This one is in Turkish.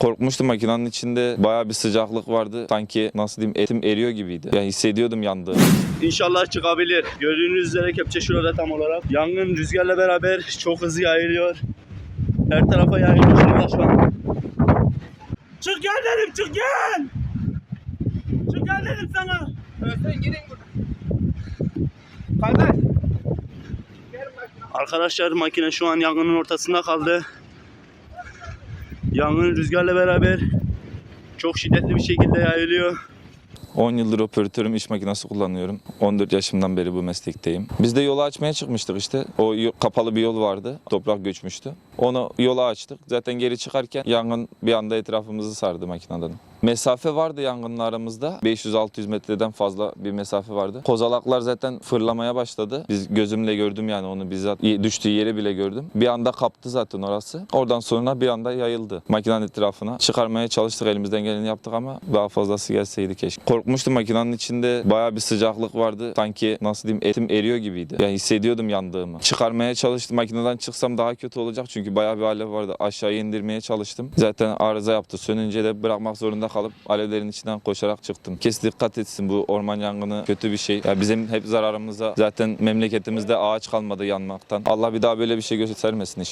Korkmuştum makinenin içinde bayağı bir sıcaklık vardı. Sanki nasıl diyeyim etim eriyor gibiydi. Yani hissediyordum yandığı. İnşallah çıkabilir. Gördüğünüz üzere kepçe şurada tam olarak. Yangın rüzgarla beraber çok hızlı yayılıyor. Her tarafa yayılıyor şu an. Çık gel dedim çık gel. Çık gel dedim sana. Kardeş. Arkadaşlar makine şu an yangının ortasında kaldı. Yangın rüzgarla beraber çok şiddetli bir şekilde yayılıyor. 10 yıldır operatörüm iş makinesi kullanıyorum. 14 yaşımdan beri bu meslekteyim. Biz de yolu açmaya çıkmıştık işte. O kapalı bir yol vardı. Toprak göçmüştü. Onu yola açtık. Zaten geri çıkarken yangın bir anda etrafımızı sardı makineden. Mesafe vardı yangınla aramızda. 500-600 metreden fazla bir mesafe vardı. Kozalaklar zaten fırlamaya başladı. Biz gözümle gördüm yani onu bizzat düştüğü yeri bile gördüm. Bir anda kaptı zaten orası. Oradan sonra bir anda yayıldı makinenin etrafına. Çıkarmaya çalıştık elimizden geleni yaptık ama daha fazlası gelseydi keşke. Korkmuştum makinenin içinde bayağı bir sıcaklık vardı. Sanki nasıl diyeyim etim eriyor gibiydi. Yani hissediyordum yandığımı. Çıkarmaya çalıştım. Makineden çıksam daha kötü olacak çünkü bayağı bir alev vardı. Aşağıya indirmeye çalıştım. Zaten arıza yaptı. Sönünce de bırakmak zorunda kalıp alevlerin içinden koşarak çıktım. Kes dikkat etsin bu orman yangını kötü bir şey. Ya bizim hep zararımıza zaten memleketimizde ağaç kalmadı yanmaktan. Allah bir daha böyle bir şey göstermesin inşallah.